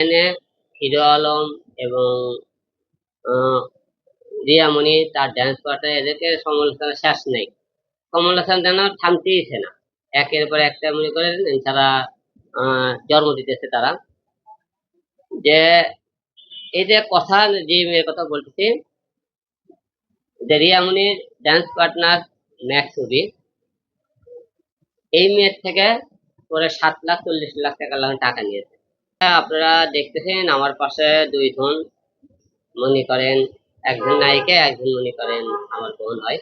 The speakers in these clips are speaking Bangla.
এখানে হিরো আলম এবং রিয়ামণি তার ড্যান্স পার্টে এদেরকে সমালোচনা শেষ নেই। সমালোচনা যেন থামতেইছে না। একের পর একটা মনে করেন তারা জন্ম দিতেছে তারা। যে, এই যে কথা, যে মেয়ের কথা বলতেছি, যে রিয়ামণির ড্যান্স পার্টনার ম্যাক্স ছবি এই মেয়ের থেকে পরে সাত লাখ, চল্লিশ লাখ টাকা টাকা নিয়েছে। আপনারা দেখতেছেন আমার পাশে দুইজন মনে করেন একজন নায়িকা একজন মনে করেন আমার বোন হয়।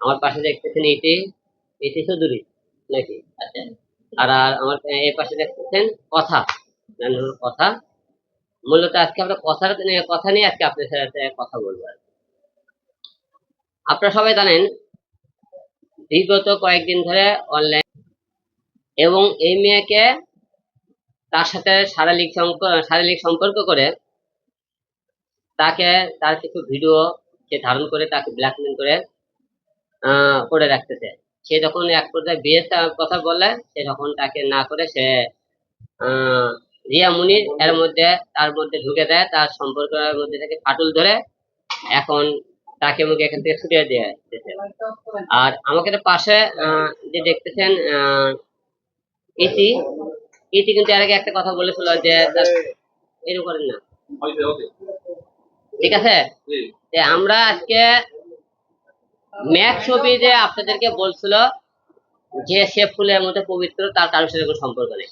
আমার পাশে দেখতেছেন এটি এটি চৌধুরী, নাকি? আচ্ছা। আর আর আমার এই পাশে দেখতেছেন কথা কথা। মূলত আজকে আমরা কথার কথা নিয়ে আজকে আপনার সাথে কথা বলব আর। আপনারা সবাই জানেন, বিগত কয়েকদিন ধরে অনলাইন এবং এই মেয়েকে তার সাথে শারীরিক শারীরিক সম্পর্ক করে তাকে তার কিছু ভিডিও সে ধারণ করে তাকে ব্ল্যাকমেল করে করে রাখতেছে। সে যখন এক পর্যায়ে বিয়ের কথা বলে সে তখন তাকে না করে সে রিয়া মুনির এর মধ্যে তার মধ্যে ঢুকে দেয় তার সম্পর্কের মধ্যে থেকে ফাটল ধরে এখন তাকে মুখে এখান থেকে ছুটিয়ে দিয়ে আর আমাকে পাশে যে দেখতেছেন আহ, ইতি কিন্তু এর আগে একটা কথা বলেছিল যে এরকম করেন না। ঠিক আছে? যে আমরা আজকে ম্যাক ছবি যে আপনাদেরকে বলছিল যে সে ফুলের মধ্যে পবিত্র তার কারোর সাথে কোনো সম্পর্ক নেই।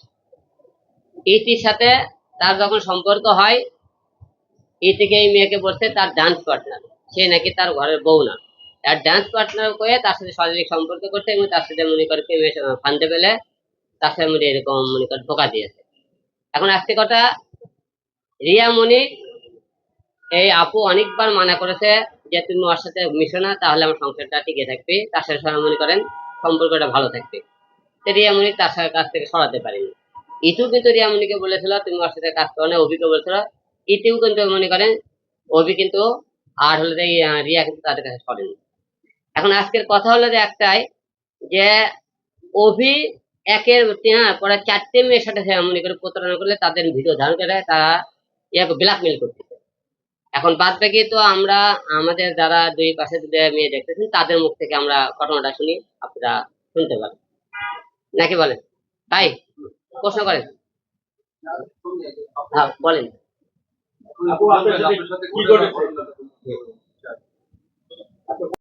ইতির সাথে তার যখন সম্পর্ক হয় ইতিকে এই মেয়েকে বলছে তার ডান্স পার্টনার সে নাকি তার ঘরের বউ না। তার ডান্স পার্টনার করে তার সাথে শারীরিক সম্পর্ক করছে এবং তার সাথে মনে করে ফান্দে পেলে তার মনে এরকম মনে করে ধোকা দিয়েছে। এখন আজকে কথা রিয়া মনি, এই আপু অনেকবার মানা করেছে যে তুমি ওর সাথে মিশো না, তাহলে আমার সংসারটা টিকে থাকবে। তার সাথে সবাই মনে করেন সম্পর্কটা ভালো থাকবে। তো রিয়ামণি তার সাথে কাছ থেকে সরাতে পারেনি। ইতু কিন্তু রিয়ামণিকে বলেছিল, তুমি ওর সাথে কাজ করো না। অভিকে বলেছিল, ইতিও কিন্তু মনে করেন, অভি কিন্তু আর হলো যে রিয়া কিন্তু তাদের কাছে সরেনি। এখন আজকের কথা হলো যে একটাই, যে অভি একের হ্যাঁ পরে চারটে মেয়ের সাথে মনে করে প্রতারণা করলে তাদের ভিডিও ধারণ করে, তারা ইয়াকে ব্ল্যাকমেল করতেছে। এখন বাদ বাকি তো আমরা, আমাদের যারা দুই পাশে মেয়ে দেখতেছেন, তাদের মুখ থেকে আমরা ঘটনাটা শুনি, আপনারা শুনতে পারেন। নাকি বলেন? তাই প্রশ্ন করেন। হ্যাঁ বলেন।